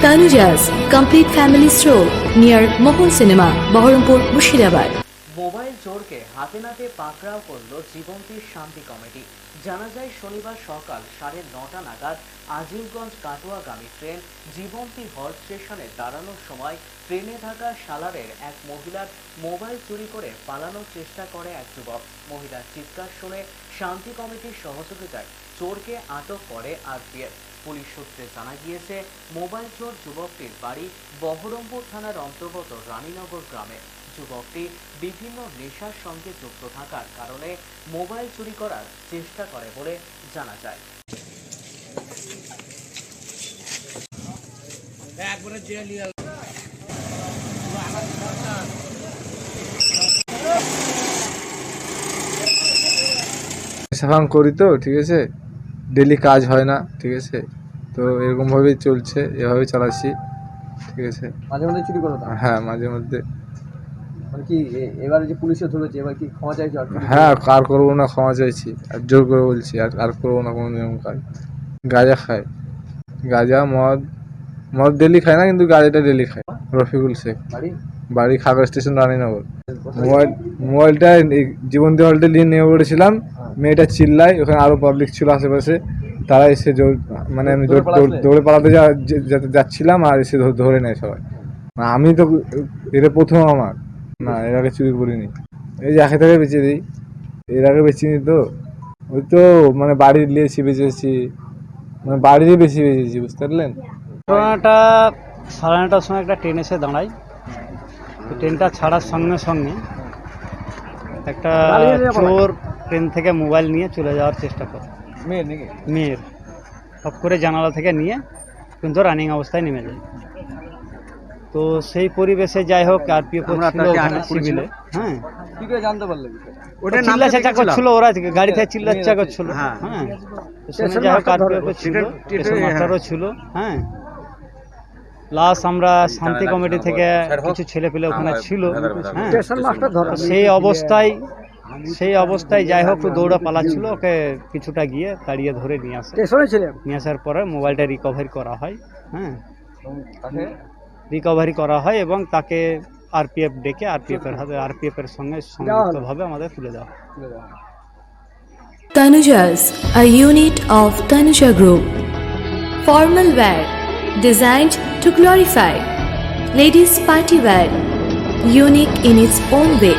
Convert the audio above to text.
Tanujas Complete Family Stroll near Mohol Cinema, Baharampur, Mushirabad. Mobile চোরকে হাতে নাতে পাকড়াও করল জীবন্তীর শান্তি কমিটি জানা যায় শনিবার সকাল সাড়ে নটা নাগাদ আজিমগঞ্জ কাটোয়াগামী ট্রেন জীবন্তী হল স্টেশনে দাঁড়ানোর সময় ট্রেনে থাকা সালারের এক মহিলার মোবাইল চুরি করে পালানোর চেষ্টা করে এক যুবক মহিলার চিৎকার শুনে শান্তি কমিটির সহযোগিতায় চোরকে আটক করে আরপিএফ। পুলিশ সূত্রে জানা গিয়েছে, মোবাইল চোর যুবকটির বাড়ি বহরমপুর থানার অন্তর্গত রানীনগর গ্রামে। যুবকটি বিভিন্ন নেশার সঙ্গে যুক্ত থাকার কারণে মোবাইল চুরি করার চেষ্টা করে বলে জানা যায়। সাফাং করি তো, ঠিক আছে? ডেলি কাজ হয় না ঠিক আছে? তো এরকমভাবেই চলছে এভাবেই চালাচ্ছি ঠিক আছে? মাঝে মধ্যে চুরি করো হ্যাঁ মাঝে মধ্যে। মানে কি এবারে যে পুলিশে ধরেছে এবার কি ক্ষমা চাইছো হ্যাঁ আর করব না ক্ষমা চাইছি। আর জোর করে বলছি আর আর করব না কোনো নিয়ম কাজ গাঁজা খায়। গাঁজা মদ মদ ডেলি খায় না কিন্তু গাঁজাটা ডেলি খায়। রফিকুল শেখ। বাড়ি? বাড়ি খাগড়া স্টেশন রানীনগর। মোবাইল মোবাইলটা জীবন দেওয়ালটা নিয়ে নিয়ে পড়েছিলাম। মেয়েটা চিল্লায় ওখানে আরও পাবলিক ছিল আশেপাশে। তারা এসে জোর- মানে আমি দৌড়ে পালাতে? যাচ্ছিলাম আর এসে ধরে নেয় সবাই। না, আমি তো এটা প্রথম আমার। না এর আগে চুরি করিনি। এই যে যাকে তাকে বেঁচে দিই। এর আগে বেচিনি তো। ওই তো মানে বাড়ি নিয়েছি বেঁচেছি। মানে বাড়িরই বেশি বেঁচেছি বুঝতে পারলেন? ঘটনাটা সাড়ে নটার সময় একটা ট্রেন এসে দাঁড়ায়। ট্রেনটা ছাড়ার সঙ্গে সঙ্গে একটা চোর ট্রেন থেকে মোবাইল নিয়ে চলে যাওয়ার চেষ্টা করে। মেয়ের নাকি? মেয়ের। সব করে জানালা থেকে নিয়ে কিন্তু রানিং অবস্থায় নেমে যায়। তো সেই পরিবেশে যাই হোক আরপিএফ ছিল ওখানে সিভিলে হ্যাঁ। কি করে জানতে পারলে ওটা চিল্লা চেঁচা করছিল ওরা গাড়ি থেকে চিল্লা চেঁচা করছিল। হ্যাঁ। শুনে যাই হোক আরপিএফ ছিল স্টেশন মাস্টারও ছিল হ্যাঁ। প্লাস আমরা শান্তি কমিটি থেকে কিছু ছেলে পেলে ওখানে ছিল। হ্যাঁ। সেই অবস্থায় সেই অবস্থায় যাই হোক দৌড়া পালাচ্ছিল ওকে কিছুটা গিয়ে তাড়িয়ে ধরে নিয়ে আসে নিয়ে আসার পরে মোবাইলটা রিকভারি করা হয় হ্যাঁ রিকভারি করা হয় এবং তাকে আরপিএফ ডেকে আরপিএফ এর হাতে আরপিএফ এর সঙ্গে সংযুক্তভাবে আমাদের তুলে দেওয়া। Tanujas, a unit of Tanuja Group. Formal wear designed to glorify. Ladies party wear, unique in its own way.